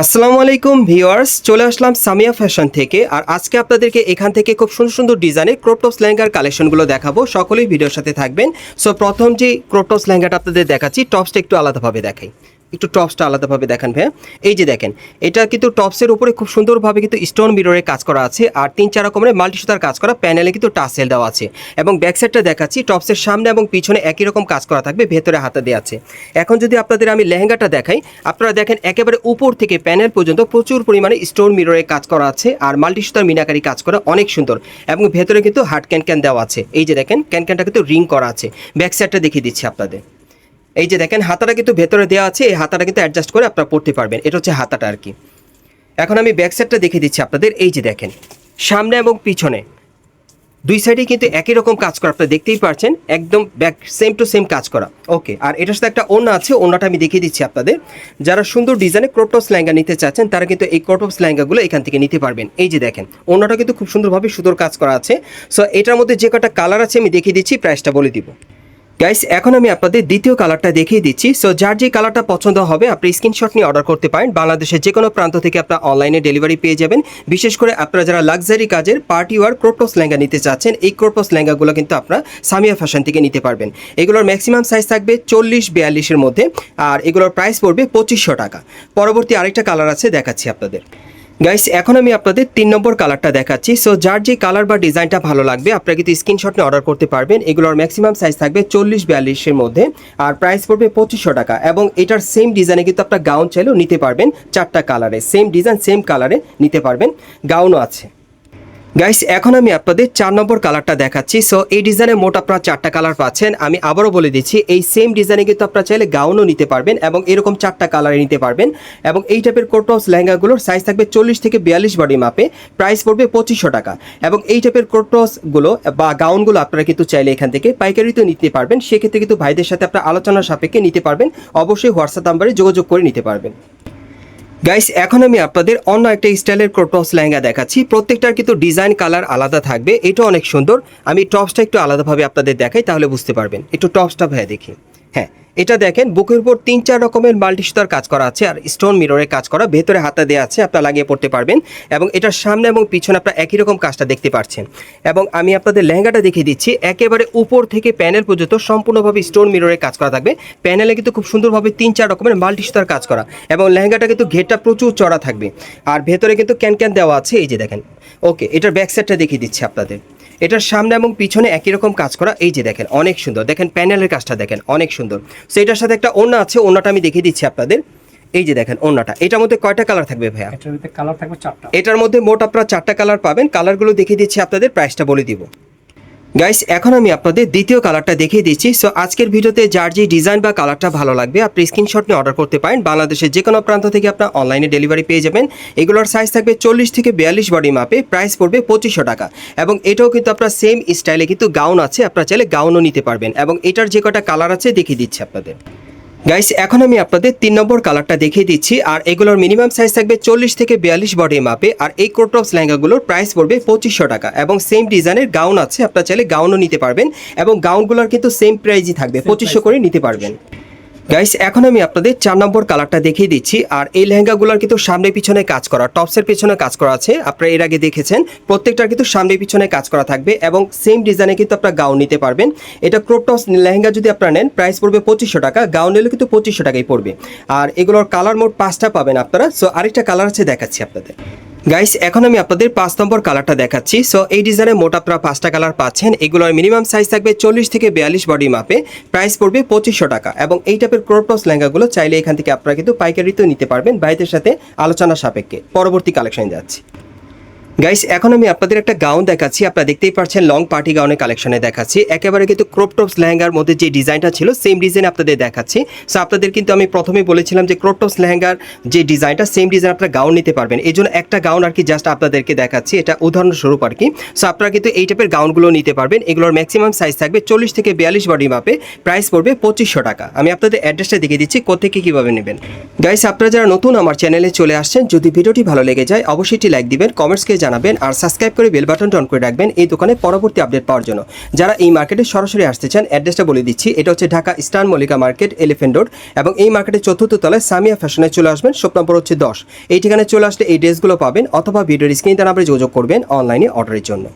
আসসালামু আলাইকুম ভিউয়ার্স, চলে আসলাম সামিয়া ফ্যাশন থেকে। আর আজকে আপনাদেরকে এখান থেকে খুব সুন্দর সুন্দর ডিজাইনের ক্রোপটপস ল্যাঙ্গার কালেকশনগুলো দেখাবো। সকলেই ভিডিওর সাথে থাকবেন। সো প্রথম যে ক্রোপটপস লেহেঙ্গাটা আপনাদের দেখাচ্ছি টপসটা একটু আলাদাভাবে দেখাই। একটু টপসটা আলাদাভাবে দেখান ভাইয়া। এই যে দেখেন, এটা কিন্তু টপসের উপরে খুব সুন্দরভাবে কিন্তু স্টোন মিররের কাজ করা আছে, আর তিন চার রকমের মাল্টি সুতার কাজ করা প্যানেলে কিন্তু টাসেল দেওয়া আছে। এবং ব্যাক সাইডটা দেখাচ্ছি, টপসের সামনে এবং পিছনে একই রকম কাজ করা থাকবে, ভেতরে হাতে দেওয়া আছে। এখন যদি আপনাদের আমি লেহেঙ্গাটা দেখাই, আপনারা দেখেন একেবারে উপর থেকে প্যানেল পর্যন্ত প্রচুর পরিমাণে স্টোন মিররের কাজ করা আছে, আর মাল্টি সুতার মিনাকারি কাজ করা অনেক সুন্দর। এবং ভেতরে কিন্তু হার্ড ক্যান ক্যান দেওয়া আছে। এই যে দেখেন ক্যান ক্যানটা কিন্তু রিং করা আছে। ব্যাক সাইডটা দেখিয়ে দিচ্ছি আপনাদের। এই যে দেখেন, হাতাটা কিন্তু ভেতরে দেওয়া আছে, এই হাতাটা কিন্তু অ্যাডজাস্ট করে আপনারা পড়তে পারবেন। এটা হচ্ছে হাতাটা আর কি। এখন আমি ব্যাক সাইডটা দেখিয়ে দিচ্ছি আপনাদের। এই যে দেখেন, সামনে এবং পিছনে দুই সাইডে কিন্তু একই রকম কাজ করা। আপনারা দেখতেই পারছেন, একদম ব্যাক সেম টু সেম কাজ করা। ওকে আর এটার সাথে একটা ওড়না আছে, ওড়নাটা আমি দেখিয়ে দিচ্ছি আপনাদের। যারা সুন্দর ডিজাইনে ক্রোটপস ল্যাঙ্গা নিতে চাচ্ছেন, তারা কিন্তু এই ক্রোটপস ল্যাঙ্গাগুলো এখান থেকে নিতে পারবেন। এই যে দেখেন, ওড়নাটা কিন্তু খুব সুন্দরভাবে সুন্দর কাজ করা আছে। সো এটার মধ্যে যে কটা কালার আছে আমি দেখিয়ে দিচ্ছি প্রাইসটা বলে দিব। গাইস এখন আমি আপনাদের দ্বিতীয় কালারটা দেখিয়ে দিচ্ছি। সো যার যে কালারটা পছন্দ হবে, আপনি স্ক্রিনশট নিয়ে অর্ডার করতে পারেন। বাংলাদেশের যে কোনো প্রান্ত থেকে আপনার অনলাইনে ডেলিভারি পেয়ে যাবেন। বিশেষ করে আপনারা যারা লাক্সারি কাজের পার্টি ওয়ার ক্রোপটস লেহেঙ্গা নিতে চাচ্ছেন, এই ক্রোপটস লেহেঙ্গাগুলো কিন্তু আপনারা সামিয়া ফ্যাশন থেকে নিতে পারবেন। এগুলোর ম্যাক্সিমাম সাইজ থাকবে চল্লিশ বিয়াল্লিশের মধ্যে। আর এগুলোর প্রাইস পড়বে পঁচিশশো টাকা। পরবর্তী আরেকটা কালার আছে, দেখাচ্ছি আপনাদের। গাইস এখন আমি আপনাদের তিন নম্বর কালারটা দেখাচ্ছি। সো যার যে কালার বা ডিজাইনটা ভালো লাগবে, আপনারা কিন্তু স্ক্রিনশট নিয়ে অর্ডার করতে পারবেন। এগুলোর ম্যাক্সিমাম সাইজ থাকবে চল্লিশ বিয়াল্লিশের মধ্যে, আর প্রাইস পড়বে পঁচিশশো টাকা। এবং এটার সেম ডিজাইনে কিন্তু আপনার গাউন চাইলেও নিতে পারবেন চারটা কালারে সেম ডিজাইন সেম কালারে নিতে পারবেন। গাউনও আছে। গাইস এখন আমি আপনাদের চার নম্বর কালারটা দেখাচ্ছি। সো এই ডিজাইনে মোট আপনারা চারটা কালার পাচ্ছেন। আমি আবারও বলে দিচ্ছি, এই সেম ডিজাইনে কিন্তু আপনারা চাইলে গাউনও নিতে পারবেন এবং এরকম চারটা কালারে নিতে পারবেন। এবং এই টাইপের কোটপস লেহেঙ্গাগুলোর সাইজ থাকবে চল্লিশ থেকে বিয়াল্লিশ বডি মাপে। প্রাইস পড়বে পঁচিশশো টাকা। এবং এই টাইপের কোটপসগুলো বা গাউনগুলো আপনারা কিন্তু চাইলে এখান থেকে পাইকারিতেও নিতে পারবেন। সেক্ষেত্রে কিন্তু ভাইদের সাথে আপনারা আলোচনা সাপেক্ষে নিতে পারবেন। অবশ্যই হোয়াটসঅ্যাপ নাম্বারে যোগাযোগ করে নিতে পারবেন। গাইস এখন আমি আপনাদের অন্য একটা স্টাইলের ক্রোটপস লেহেঙ্গা দেখাচ্ছি। প্রত্যেকটার কিন্তু ডিজাইন কালার আলাদা থাকবে। এটা অনেক সুন্দর। আমি টপসটা একটু আলাদাভাবে আপনাদের দেখাই, তাহলে বুঝতে পারবেন। একটু টপসটা ভাইয়া দেখি। হ্যাঁ এটা দেখেন, বুকের উপর তিন চার রকমের মাল্টি সুতার কাজ করা আছে আর স্টোন মিররের কাজ করা ভেতরে হাতা দেওয়া আছে, আপনারা লাগিয়ে পড়তে পারবেন। এবং এটার সামনে এবং পিছনে আপনারা একই রকম কাজটা দেখতে পাচ্ছেন। এবং আমি আপনাদের লেহেঙ্গাটা দেখিয়ে দিচ্ছি, একেবারে উপর থেকে প্যানেল পর্যন্ত সম্পূর্ণভাবে স্টোন মিররের কাজ করা থাকবে। প্যানেলে কিন্তু খুব সুন্দরভাবে তিন চার রকমের মাল্টি সুতার কাজ করা। এবং লেহেঙ্গাটা কিন্তু ঘেরটা প্রচুর চড়া থাকবে। আর ভেতরে কিন্তু ক্যান ক্যান দেওয়া আছে, এই যে দেখেন। ওকে, এটার ব্যাক সাইডটা দেখিয়ে দিচ্ছি আপনাদের। এটার সামনে এবং পিছনে একই রকম কাজ করা এই যে দেখেন অনেক সুন্দর। দেখেন প্যানেলের কাজটা দেখেন অনেক সুন্দর। সো এটার সাথে একটা ওনা আছে ওনাটা আমি দেখিয়ে দিচ্ছি আপনাদের। এই যে দেখেন ওনাটা এটার মধ্যে কয়টা কালার থাকবে ভাইয়া? এটার মধ্যে কালার থাকবে চারটা। এটার মধ্যে মোট আপনারা চারটা কালার পাবেন। কালারগুলো দেখিয়ে দিচ্ছি আপনাদের প্রাইসটা বলে দিব। গাইস এখন আমি আপনাদের দ্বিতীয় কালারটা দেখিয়ে দিচ্ছি। সো আজকের ভিডিওতে যার যে ডিজাইন বা কালারটা ভালো লাগবে, আপনি স্ক্রিনশট নিয়ে অর্ডার করতে পারেন। বাংলাদেশের যে কোনো প্রান্ত থেকে আপনার অনলাইনে ডেলিভারি পেয়ে যাবেন। এগুলোর সাইজ থাকবে চল্লিশ থেকে বিয়াল্লিশ বডি মাপে প্রাইস পড়বে পঁচিশশো টাকা। এবং এটাও কিন্তু আপনার সেম স্টাইলে কিন্তু গাউন আছে, আপনার চাইলে গাউনও নিতে পারবেন। এবং এটার যে কটা কালার আছে দেখিয়ে দিচ্ছি আপনাদের। গাইস এখন আমি আপনাদের তিন নম্বর কালারটা দেখিয়ে দিচ্ছি, আর এগুলোর মিনিমাম সাইজ থাকবে চল্লিশ থেকে বিয়াল্লিশ বডি মাপে আর এই ক্রোটপস লেহেঙ্গাগুলোর প্রাইস পড়বে পঁচিশশো টাকা, এবং সেম ডিজাইনের গাউন আছে, আপনার চাইলে গাউনও নিতে পারবেন, এবং গাউনগুলোর কিন্তু সেম প্রাইজই থাকবে, পঁচিশশো করে নিতে পারবেন। গাইস এখন আমি আপনাদের চার নম্বর কালারটা দেখিয়ে দিচ্ছি। আর এই লেহেঙ্গাগুলোর কিন্তু সামনে পিছনে কাজ করা টপসের পিছনে কাজ করা আছে। আপনারা এর আগে দেখেছেন, প্রত্যেকটার কিন্তু সামনে পিছনে কাজ করা থাকবে এবং সেম ডিজাইনে কিন্তু আপনারা গাউন নিতে পারবেন। এটা ক্রপ টপস লেহেঙ্গা যদি আপনারা নেন প্রাইস পড়বে পঁচিশশো টাকা গাউন নিলে কিন্তু পঁচিশশো টাকাই পড়বে। আর এগুলোর কালার মোট পাঁচটা পাবেন আপনারা। সো আরেকটা কালার আছে দেখাচ্ছি আপনাদের। গাইস এখন আমি আপনাদের পাঁচ নম্বর কালারটা দেখাচ্ছি। সো এই ডিজাইনে মোট আপনারা পাঁচটা কালার পাচ্ছেন। এগুলোর মিনিমাম সাইজ থাকবে চল্লিশ থেকে বিয়াল্লিশ বডি মাপে প্রাইস পড়বে পঁচিশশো টাকা। এবং এই টাইপের ক্রোপ্রস লেহেঙ্গাগুলো চাইলে এখান থেকে আপনারা কিন্তু পাইকারিতেও নিতে পারবেন। ভাইদের সাথে আলোচনা সাপেক্ষে। পরবর্তী কালেকশন যাচ্ছি। গাইস এখন আমি আপনাদের একটা গাউন দেখাচ্ছি। আপনারা দেখতেই পাচ্ছেন লং পার্টি গাউনের কালেকশনে দেখাচ্ছি। একেবারে কিন্তু ক্রপটপস লেহেঙ্গার মধ্যে যে ডিজাইনটা ছিল সেম ডিজাইন আপনাদের দেখাচ্ছি। সো আপনাদের কিন্তু আমি প্রথমে বলেছিলাম যে ক্রপটপস লেহেঙ্গার যে ডিজাইনটা সেম ডিজাইন আপনারা গাউন নিতে পারবেন। এই জন্য একটা গাউন আর কি জাস্ট আপনাদেরকে দেখাচ্ছি। এটা উদাহরণস্বরূপ আর কি। সো আপনারা কিন্তু এই টাইপের গাউনগুলো নিতে পারবেন। এগুলোর ম্যাক্সিমাম সাইজ থাকবে চল্লিশ থেকে বিয়াল্লিশ বডি মাপে প্রাইস পড়বে পঁচিশশো টাকা। আমি আপনাদের অ্যাড্রেসটা দেখিয়ে দিচ্ছি কোথেকে কীভাবে নেবেন। গাইস আপনারা যারা নতুন আমার চ্যানেলে চলে আসছেন, যদি ভিডিওটি ভালো লেগে যায়, অবশ্যই একটি লাইক দিবেন। কমেন্টসকে জানাবেন। জানাবেন আর সাবস্ক্রাইব করে বেল বাটনটা অন করে রাখবেন এই দোকানে পরবর্তী আপডেট পাওয়ার জন্য। যারা এই মার্কেটে সরাসরি আসতে চান অ্যাড্রেসটা বলে দিচ্ছি। এটা হচ্ছে Dhaka star Mallika market elephant road এবং এই মার্কেটের চতুর্থ তলায় সামিয়া ফ্যাশনে চলে আসবেন। শপ নম্বর হচ্ছে দশ। এই ঠিকানায় চলে আসলে এই ড্রেসগুলো পাবেন অথবা ভিডিওর স্ক্রিন নাম্বারে যোগাযোগ করবেন অনলাইনে অর্ডারের জন্য।